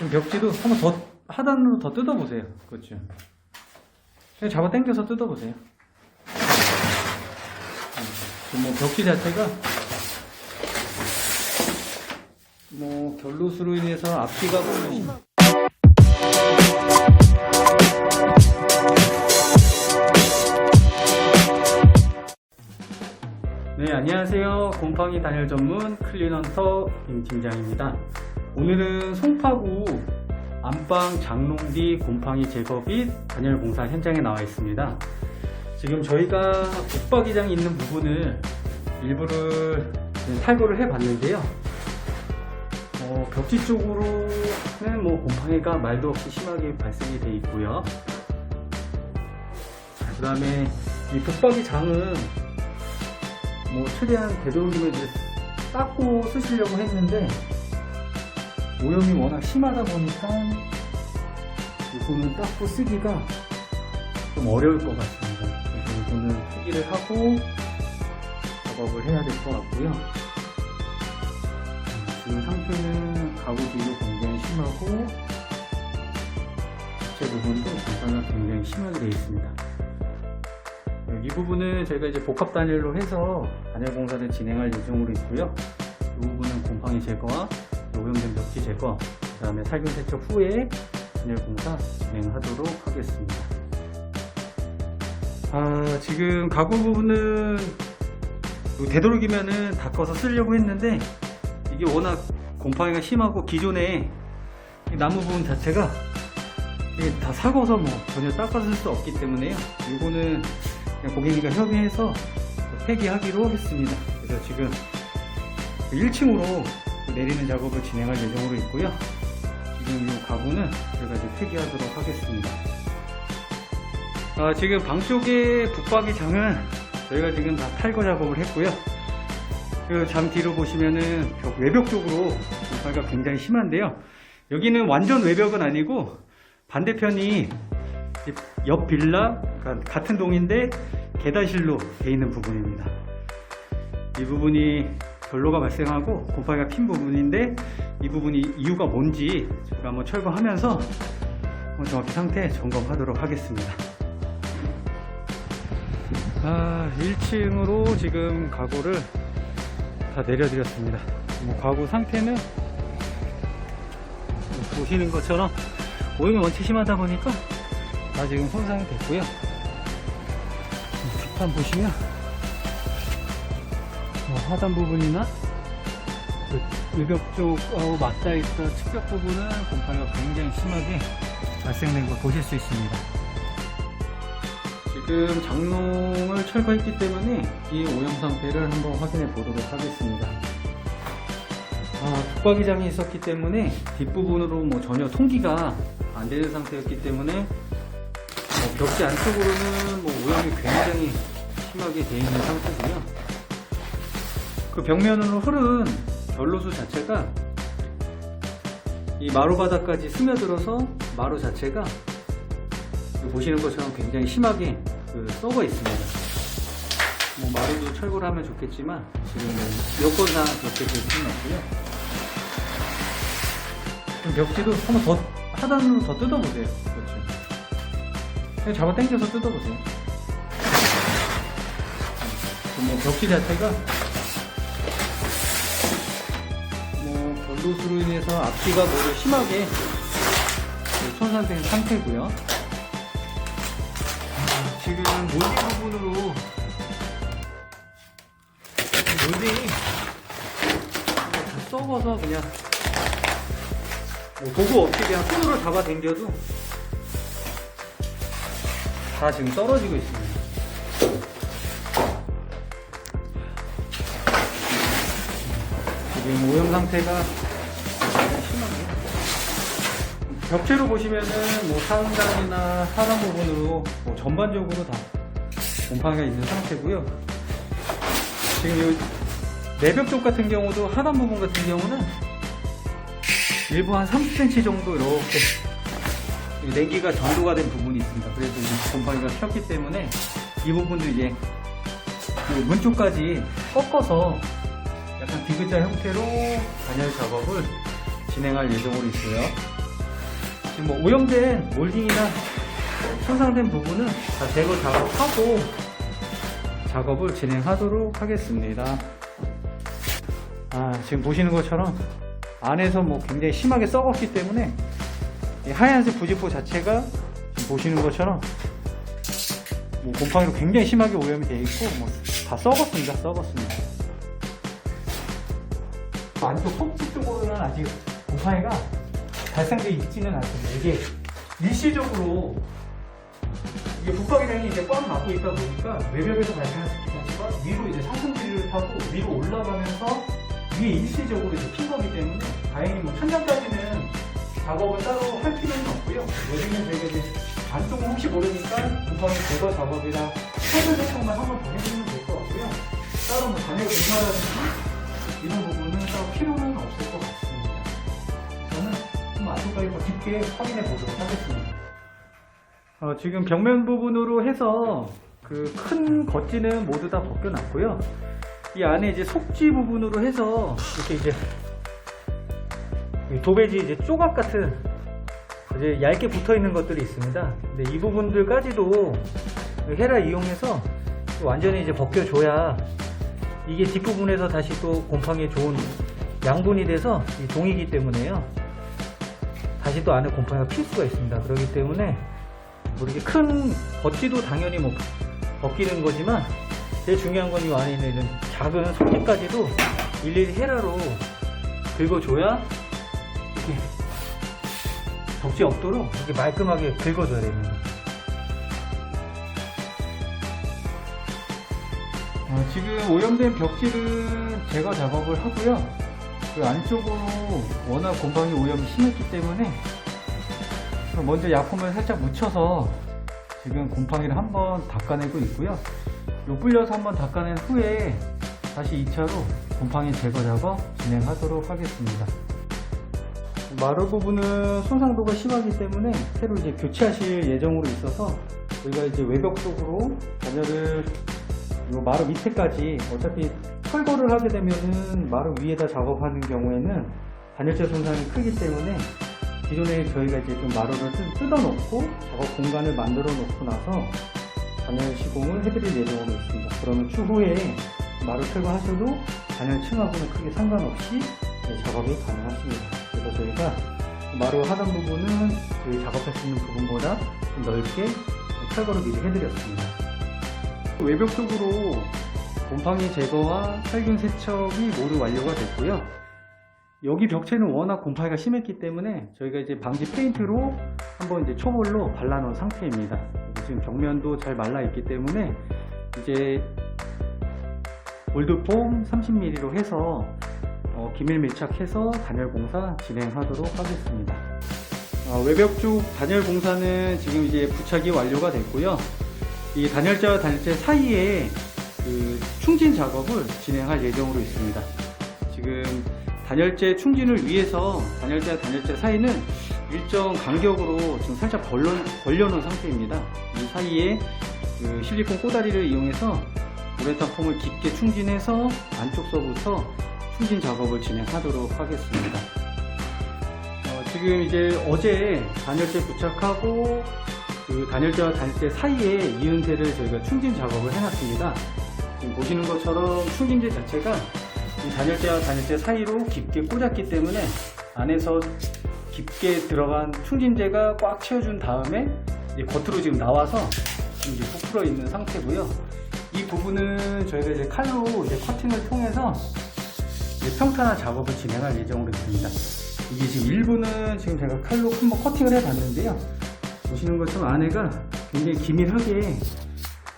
그럼 벽지도 한번 더 하단으로 더 뜯어보세요. 그렇죠. 그냥 잡아 당겨서 뜯어보세요. 지금 뭐 벽지 자체가 뭐 결로수로 인해서 앞뒤가 보면 네, 안녕하세요. 곰팡이 단열 전문 클린헌터 임 팀장입니다. 오늘은 송파구 안방 장롱 뒤 곰팡이 제거 및 단열 공사 현장에 나와 있습니다. 지금 저희가 붙박이장이 있는 부분을 일부를 탈거를 해 봤는데요. 어, 벽지 쪽으로는 뭐 곰팡이가 말도 없이 심하게 발생이 돼 있고요. 그 다음에 이 붙박이 장은 뭐 최대한 되도록이면 닦고 쓰시려고 했는데 오염이 워낙 심하다 보니까 이거는 닦고 쓰기가 좀 어려울 것 같습니다. 그래서 이거는 포기를 하고 작업을 해야 될 것 같고요. 음, 지금 상태는 가구 뒤로 굉장히 심하고 제 부분도 공사가 굉장히 심하게 되어 있습니다. 이 부분은 저희가 이제 복합 단열로 해서 단열 공사를 진행할 예정으로 있고요. 이 부분은 곰팡이 제거와 오염된 벽지 제거, 그 다음에 살균 세척 후에 단열 공사 진행하도록 하겠습니다. 아, 지금 가구 부분은 되도록이면은 닦아서 쓰려고 했는데 이게 워낙 곰팡이가 심하고 기존에 이 나무 부분 자체가 이게 다 사고서 뭐 전혀 닦아서 쓸수 없기 때문에요. 이거는 고객님과 협의해서 폐기하기로 했습니다. 그래서 지금 1층으로 내리는 작업을 진행할 예정으로 있고요. 지금 이 가구는 저희가 이제 폐기하도록 하겠습니다. 아, 지금 방 쪽에 붙박이 장은 저희가 지금 다 탈거 작업을 했고요. 그장 뒤로 보시면은 벽 외벽 쪽으로 곰팡이가 굉장히 심한데요. 여기는 완전 외벽은 아니고 반대편이 옆 빌라 그러니까 같은 동인데 계단실로 돼 있는 부분입니다. 이 부분이 결로가 발생하고 곰팡이가 핀 부분인데 이 부분이 이유가 뭔지 제가 한번 철거하면서 정확히 상태 점검하도록 하겠습니다. 아, 1층으로 지금 가구를 다 내려드렸습니다. 뭐 가구 상태는 보시는 것처럼 오염이 원체 심하다 보니까 다 지금 손상이 됐고요. 뒷판 보시면 뭐 하단 부분이나 그 외벽 쪽하고 맞닿아 있던 측벽 부분은 곰팡이가 굉장히 심하게 발생된 걸 보실 수 있습니다. 지금 장롱을 철거했기 때문에 이 오염 상태를 한번 확인해 보도록 하겠습니다. 아, 붙박이장이 있었기 때문에 뒷부분으로 뭐 전혀 통기가 안 되는 상태였기 때문에 뭐 벽지 안쪽으로는 뭐 오염이 굉장히 심하게 되어 있는 상태고요. 그 벽면으로 흐른 결로수 자체가 이 마루 바닥까지 스며들어서 마루 자체가 보시는 것처럼 굉장히 심하게 그 썩어 있습니다. 뭐 마루도 철거를 하면 좋겠지만 지금은 여건상 그렇게 될 수는 없고요. 그럼 벽지도 한번 더 하단으로 더 뜯어보세요. 그렇죠. 그냥 잡아 당겨서 뜯어보세요. 뭐 벽지 자체가 뭐 결로수로 인해서 앞뒤가 모두 심하게 그 손상된 상태고요. 아, 지금 몰딩 부분으로 몰딩이 다 썩어서 그냥 뭐 도구 없이 그냥 손으로 잡아 당겨도 다 지금 떨어지고 있습니다. 지금 오염 상태가 벽체로 보시면은 뭐 상단이나 하단 부분으로 뭐 전반적으로 다 곰팡이가 있는 상태고요. 지금 이 내벽 쪽 같은 경우도 하단 부분 같은 경우는 일부 한 30cm 정도 이렇게 냉기가 전도가 된 부분이 있습니다. 그래도 이 곰팡이가 폈기 때문에 이 부분도 이제 그문 쪽까지 꺾어서 약간 디귿자 형태로 단열 작업을 진행할 예정으로 있고요. 지금 뭐 오염된 몰딩이나 손상된 부분은 다 제거 작업하고 작업을 진행하도록 하겠습니다. 아, 지금 보시는 것처럼 안에서 뭐 굉장히 심하게 썩었기 때문에 이 하얀색 부직포 자체가 보시는 것처럼 뭐 곰팡이로 굉장히 심하게 오염이 되어 있고 뭐 다 썩었습니다. 썩었습니다. 안쪽 속지 쪽으로는 아직 곰팡이가 발생되어 있지는 않습니다. 이게 일시적으로 이게 붙박이장이 이제 꽉 막고 있다 보니까 외벽에서 발생한 스키가스가 위로 이제 상승기를 타고 위로 올라가면서 위에 일시적으로 이제 핀 거기 때문에 다행히 뭐 천장까지는 작업을 따로 할 필요는 없고요. 여기는 저희가 이제 안쪽은 혹시 모르니까 곰팡이 제거 작업이랑 세분 세척만 한번 더 해주면 될 것 같고요. 따로 뭐 단열 공사라든지 이런 부분은 따로 필요는 없을 것 같습니다. 안쪽까지 더 깊게 확인해 보도록 하겠습니다. 어, 지금 벽면 부분으로 해서 그 큰 겉지는 모두 다 벗겨놨고요. 이 안에 이제 속지 부분으로 해서 이렇게 이제 이 도배지 이제 조각 같은 이제 얇게 붙어 있는 것들이 있습니다. 근데 이 부분들까지도 헤라 이용해서 완전히 이제 벗겨줘야 이게 뒷부분에서 다시 또 곰팡이에 좋은 양분이 돼서 이 종이기 때문에요. 다시 또 안에 곰팡이가 필 수가 있습니다. 그렇기 때문에 뭐 이렇게 큰 겉지도 당연히 뭐 벗기는 거지만 제일 중요한 건 이 안에 있는 이런 작은 속지까지도 일일이 헤라로 긁어줘야 이렇게 덕지 없도록 이렇게 말끔하게 긁어줘야 됩니다. 어, 지금 오염된 벽지를 제거 작업을 하고요. 그 안쪽으로 워낙 곰팡이 오염이 심했기 때문에 먼저 약품을 살짝 묻혀서 지금 곰팡이를 한번 닦아내고 있고요. 요 불려서 한번 닦아낸 후에 다시 2차로 곰팡이 제거 작업 진행하도록 하겠습니다. 마루 부분은 손상도가 심하기 때문에 새로 이제 교체하실 예정으로 있어서 저희가 이제 외벽 쪽으로 요 마루 밑에까지 어차피 철거를 하게 되면은 마루 위에다 작업하는 경우에는 단열재 손상이 크기 때문에 기존에 저희가 이제 좀 마루를 뜯- 뜯어놓고 작업 공간을 만들어 놓고 나서 단열 시공을 해드릴 예정으로 있습니다. 그러면 추후에 마루 철거하셔도 단열 층하고는 크게 상관없이 네, 작업이 가능하십니다. 그래서 저희가 마루 하단 부분은 저희 작업할 수 있는 부분보다 좀 넓게 철거를 미리 해드렸습니다. 외벽 쪽으로 곰팡이 제거와 살균 세척이 모두 완료가 됐고요. 여기 벽체는 워낙 곰팡이가 심했기 때문에 저희가 이제 방지 페인트로 한번 이제 초벌로 발라 놓은 상태입니다. 그리고 지금 벽면도 잘 말라 있기 때문에 이제 올드폼 30mm로 해서 어, 기밀 밀착해서 단열 공사 진행하도록 하겠습니다. 어, 외벽 쪽 단열 공사는 지금 이제 부착이 완료가 됐고요. 이 단열재와 단열재 사이에 그 충진 작업을 진행할 예정으로 있습니다. 지금 단열재 충진을 위해서 단열재와 단열재 사이는 일정 간격으로 지금 살짝 벌려, 벌려놓은 상태입니다. 이 사이에 그 실리콘 꼬다리를 이용해서 우레탄 폼을 깊게 충진해서 안쪽서부터 충진 작업을 진행하도록 하겠습니다. 어, 지금 이제 어제 단열재 부착하고 그 단열재와 단열재 사이에 이은새를 저희가 충진 작업을 해놨습니다. 지금 보시는 것처럼 충진재 자체가 이 단열재와 단열재 사이로 깊게 꽂았기 때문에 안에서 깊게 들어간 충진재가 꽉 채워준 다음에 이제 겉으로 지금 나와서 지금 이제 부풀어 있는 상태고요. 이 부분은 저희가 이제 칼로 이제 커팅을 통해서 이제 평탄화 작업을 진행할 예정으로 있습니다. 이게 지금 일부는 지금 제가 칼로 한번 커팅을 해봤는데요. 보시는 것처럼 안에가 굉장히 기밀하게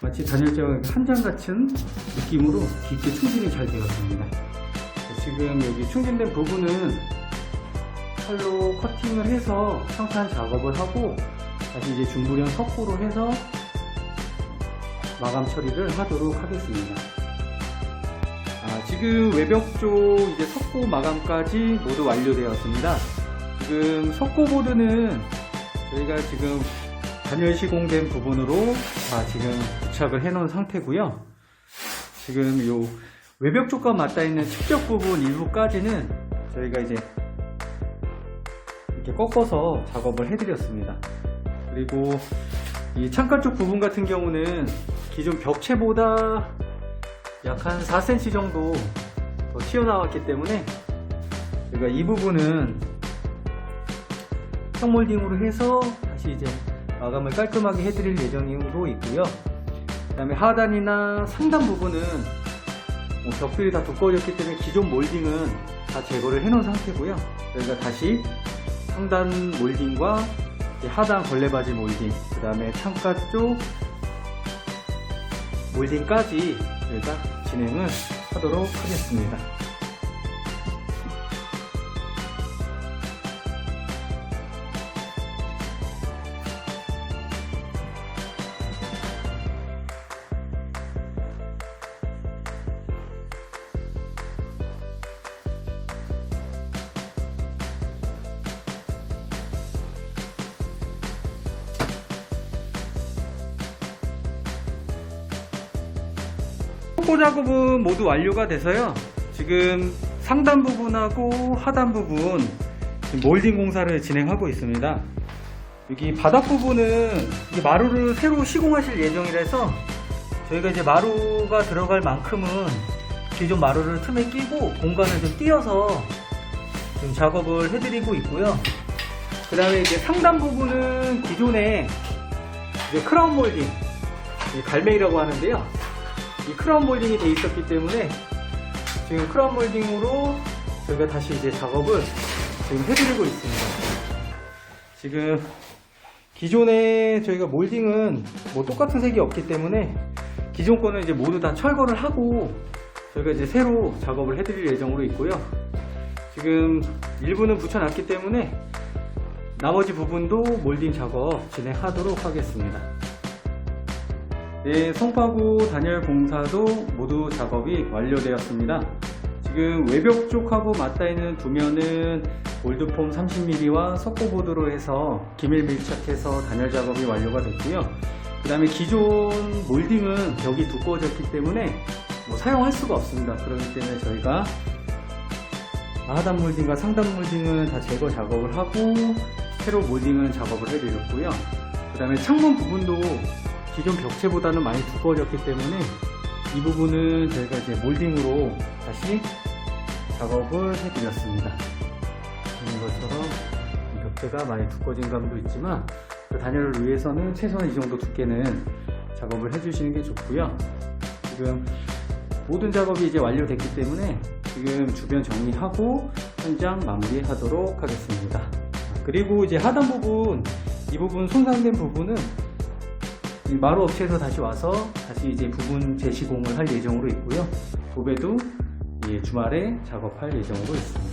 마치 단열재와 한장 같은 느낌으로 깊게 충진이 잘 되었습니다. 지금 여기 충진된 부분은 칼로 커팅을 해서 평탄 작업을 하고 다시 이제 중불형 석고로 해서 마감 처리를 하도록 하겠습니다. 아, 지금 외벽 쪽 이제 석고 마감까지 모두 완료되었습니다. 지금 석고 보드는 저희가 지금 단열 시공된 부분으로 다 지금 부착을 해 놓은 상태고요. 지금 요 외벽 쪽과 맞닿아 있는 측벽 부분 일부까지는 저희가 이제 이렇게 꺾어서 작업을 해드렸습니다. 그리고 이 창가 쪽 부분 같은 경우는 기존 벽체보다 약 한 4cm 정도 더 튀어나왔기 때문에 제가 이 부분은 형몰딩으로 해서 다시 이제 마감을 깔끔하게 해드릴 예정으로 있고요. 그 다음에 하단이나 상단 부분은 뭐 벽들이 다 두꺼워졌기 때문에 기존 몰딩은 다 제거를 해놓은 상태고요. 저희가 다시 상단 몰딩과 하단 걸레바지 몰딩, 그 다음에 창가 쪽 몰딩까지 저희가 진행을 하도록 하겠습니다. 속고 작업은 모두 완료가 돼서요. 지금 상단 부분하고 하단 부분 몰딩 공사를 진행하고 있습니다. 여기 바닥 부분은 마루를 새로 시공하실 예정이라서 저희가 이제 마루가 들어갈 만큼은 기존 마루를 틈에 끼고 공간을 좀 띄어서 지금 작업을 해드리고 있고요. 그 다음에 이제 상단 부분은 기존에 크라운 몰딩, 이 갈매기라고 하는데요. 이 크라운 몰딩이 돼 있었기 때문에 지금 크라운 몰딩으로 저희가 다시 이제 작업을 지금 해드리고 있습니다. 지금 기존에 저희가 몰딩은 뭐 똑같은 색이 없기 때문에 기존 거는 이제 모두 다 철거를 하고 저희가 이제 새로 작업을 해드릴 예정으로 있고요. 지금 일부는 붙여놨기 때문에 나머지 부분도 몰딩 작업 진행하도록 하겠습니다. 네, 송파구 단열 공사도 모두 작업이 완료되었습니다. 지금 외벽 쪽하고 맞닿아 있는 두 면은 올드폼 30mm와 석고보드로 해서 기밀 밀착해서 단열 작업이 완료가 됐고요. 그 다음에 기존 몰딩은 벽이 두꺼워졌기 때문에 뭐 사용할 수가 없습니다. 그렇기 때문에 저희가 하단 몰딩과 상단 몰딩은 다 제거 작업을 하고 새로 몰딩은 작업을 해드렸고요. 그 다음에 창문 부분도 기존 벽체보다는 많이 두꺼워졌기 때문에 이 부분은 저희가 이제 몰딩으로 다시 작업을 해드렸습니다. 보는 것처럼 이 벽체가 많이 두꺼워진 감도 있지만 그 단열을 위해서는 최소한 이 정도 두께는 작업을 해주시는 게 좋고요. 지금 모든 작업이 이제 완료됐기 때문에 지금 주변 정리하고 현장 마무리하도록 하겠습니다. 그리고 이제 하단 부분 이 부분 손상된 부분은 이 마루 업체에서 다시 와서 다시 이제 부분 재시공을 할 예정으로 있고요. 도배도 이 주말에 작업할 예정으로 있습니다.